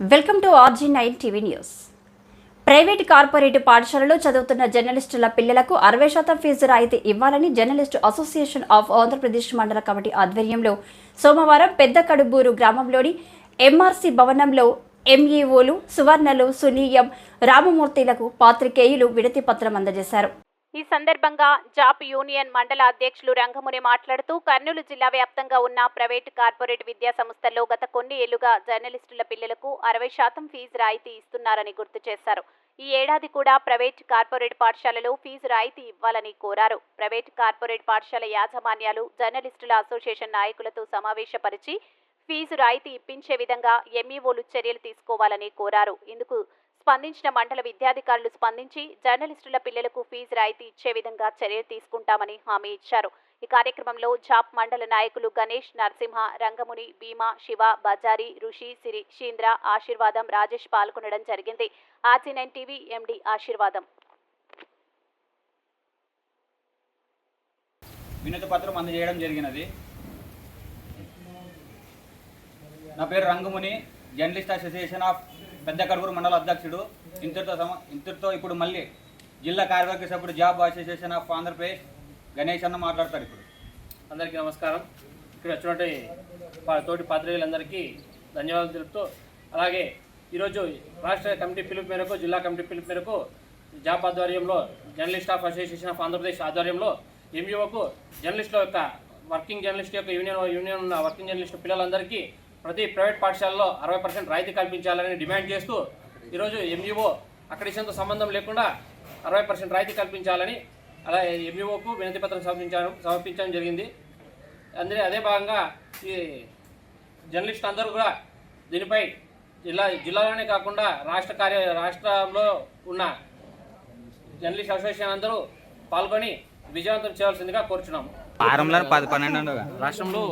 Welcome to RG nine TV news private corporate పాఠశాలలో చదువుతున్న జర్నలిస్టుల పిల్లలకు అరవై శాతం ఫీజు రాయితీ ఇవ్వాలని జర్నలిస్టు అసోసియేషన్ ఆఫ్ ఆంధ్రప్రదేశ్ మండల కమిటీ ఆధ్వర్యంలో సోమవారం పెద్ద కడుబూరు గ్రామంలోని ఎంఆర్సీ భవనంలో ఎంఈఓలు సువర్ణలు సునీయం రామమూర్తిలకు పాత్రికేయులు విడతి పత్రం అందజేశారు. ఈ సందర్భంగా జాప్ యూనియన్ మండల అధ్యక్షులు రంగముని మాట్లాడుతూ కర్నూలు జిల్లా వ్యాప్తంగా ఉన్న ప్రైవేటు కార్పొరేట్ విద్యా సంస్థల్లో గత కొన్ని ఏళ్ళుగా జర్నలిస్టుల పిల్లలకు అరవై శాతం ఫీజు రాయితీ ఇస్తున్నారని గుర్తు చేశారు. ఈ ఏడాది కూడా ప్రైవేట్ కార్పొరేట్ పాఠశాలలో ఫీజు రాయితీ ఇవ్వాలని కోరారు. ప్రైవేట్ కార్పొరేట్ పాఠశాల యాజమాన్యాలు జర్నలిస్టుల అసోసియేషన్ నాయకులతో సమావేశపరిచి ఫీజు రాయితీ ఇప్పించే విధంగా ఎంఈఓలు చర్యలు తీసుకోవాలని కోరారు. ఇందుకు స్పందించిన మండల విద్యాధికారులు స్పందించి జర్నలిస్టుల పిల్లలకు ఫీజు రాయితీ ఇచ్చే విధంగా చర్యలు తీసుకుంటామని హామీ ఇచ్చారు. ఈ కార్యక్రమంలో జాప్ మండల నాయకులు గణేష్ నరసింహ రంగముని భీమా శివ బజారి ఋషి సిరి శీంద్ర ఆశీర్వాదం రాజేష్ పాల్గొనడం జరిగింది. ఆర్జీ నైన్ టీవీ ఎండి ఆశీర్వాదం. వినతి పత్రం అందజేయడం జరిగినది. నా పేరు రంగముని జర్నలిస్ట్ అసోసియేషన్ ఆఫ్ పెద్ద కడుగురు మండల అధ్యక్షుడు. ఇంతటితో సమ ఇంతటితో ఇప్పుడు మళ్ళీ జిల్లా కార్యవర్గ సభ్యుడు JAP association of Andhra Pradesh Ganesh అన్న మాట్లాడతారు ఇప్పుడు. అందరికీ నమస్కారం. ఇక్కడ వచ్చినటువంటి వారి తోటి పాత్రికేయులందరికీ ధన్యవాదాలు తెలుపుతూ అలాగే ఈరోజు రాష్ట్ర కమిటీ పిలుపు మేరకు జిల్లా కమిటీ పిలుపు మేరకు జాబ్ ఆధ్వర్యంలో journalist of association of Andhra Pradesh ఆధ్వర్యంలో ఎంఈఓకు జర్నలిస్టుల యొక్క వర్కింగ్ జర్నలిస్ట్ యొక్క యూనియన్ యూనియన్ ఉన్న వర్కింగ్ జర్నలిస్ట్ పిల్లలందరికీ ప్రతి ప్రైవేట్ పాఠశాలలో అరవై పర్సెంట్ రాయితీ కల్పించాలని డిమాండ్ చేస్తూ ఈరోజు ఎంఈఓ అక్రిడిషన్తో సంబంధం లేకుండా అరవై పర్సెంట్ రాయితీ కల్పించాలని అలా ఎంఈఓకు వినతి పత్రం సమర్పించాను సమర్పించడం జరిగింది. అందుకే అదే భాగంగా ఈ జర్నలిస్ట్ అందరూ కూడా దీనిపై జిల్లా జిల్లాలోనే కాకుండా రాష్ట్ర కార్య రాష్ట్రంలో ఉన్న జర్నలిస్ట్ అసోసియేషన్ అందరూ పాల్గొని విజయవంతం చేయాల్సిందిగా కోరుచున్నాము. రాష్ట్రంలో